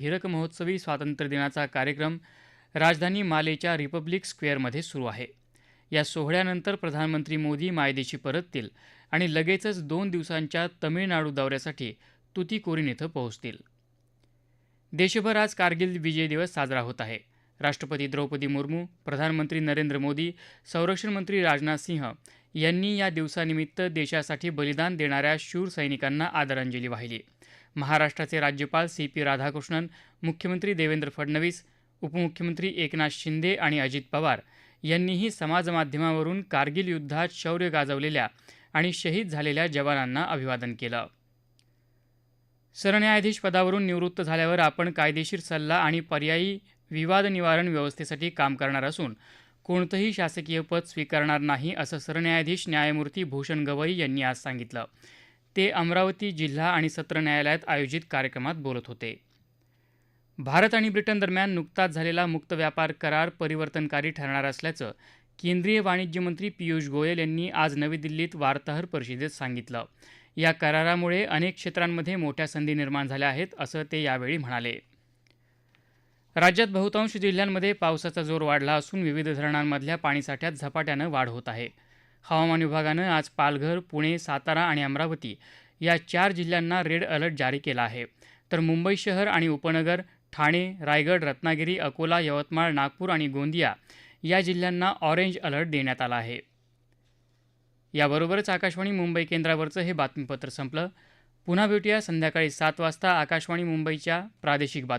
हिरक महोत्सवी स्वातंत्र्यदिनाचा कार्यक्रम राजधानी मालेच्या रिपब्लिक स्क्वेअरमध्ये सुरू आहे. या सोहळ्यानंतर प्रधानमंत्री मोदी मायदेशी परततील आणि लगेचच दोन दिवसांच्या तमिळनाडू दौऱ्यासाठी तुतीकोरीन इथं पोहोचतील. देशभर आज कारगिल विजय दिवस साजरा होत आहे. राष्ट्रपती द्रौपदी मुर्मू प्रधानमंत्री नरेंद्र मोदी संरक्षण मंत्री राजनाथ सिंह यांनी या दिवसानिमित्त देशासाठी बलिदान देणाऱ्या शूर सैनिकांना आदरांजली वाहिली. महाराष्ट्राचे राज्यपाल सी पी राधाकृष्णन मुख्यमंत्री देवेंद्र फडणवीस उपमुख्यमंत्री एकनाथ शिंदे आणि अजित पवार यांनीही समाजमाध्यमावरून कारगिल युद्धात शौर्य गाजवलेल्या आणि शहीद झालेल्या जवानांना अभिवादन केलं. सरन्यायाधीश पदावरून निवृत्त झाल्यावर आपण कायदेशीर सल्ला आणि पर्यायी विवाद निवारण व्यवस्थेसाठी काम करणार असून कोणतंही शासकीय पद स्वीकारणार नाही असं सरन्यायाधीश न्यायमूर्ती भूषण गवई यांनी आज सांगितलं. ते अमरावती जिल्हा आणि सत्र न्यायालयात आयोजित कार्यक्रमात बोलत होते. भारत आणि ब्रिटन दरम्यान नुकताच झालेला मुक्त व्यापार करार परिवर्तनकारी ठरणार असल्याचं केंद्रीय वाणिज्य मंत्री पियुष गोयल यांनी आज नवी दिल्लीत वार्ताहर परिषदेत सांगितलं. या करारामुळे अनेक क्षेत्रांमध्ये मोठ्या संधी निर्माण झाल्या आहेत असं ते यावेळी म्हणाले. राज्यात बहुतांश जिल्ह्यांमध्ये पावसाचा जोर वाढला असून विविध धरणांमधल्या पाणीसाठ्यात झपाट्यानं वाढ होत आहे. हवामान विभागानं आज पालघर पुणे सातारा आणि अमरावती या चार जिल्ह्यांना रेड अलर्ट जारी केला आहे. तर मुंबई शहर आणि उपनगर ठाणे रायगड रत्नागिरी अकोला यवतमाळ नागपूर आणि गोंदिया या जिल्ह्यांना ऑरेंज अलर्ट देण्यात आला आहे. याबरोबरच आकाशवाणी मुंबई केंद्रावरचं हे बातमीपत्र संपलं. पुन्हा भेटूया संध्याकाळी सात वाजता आकाशवाणी मुंबईच्या प्रादेशिक बातम्या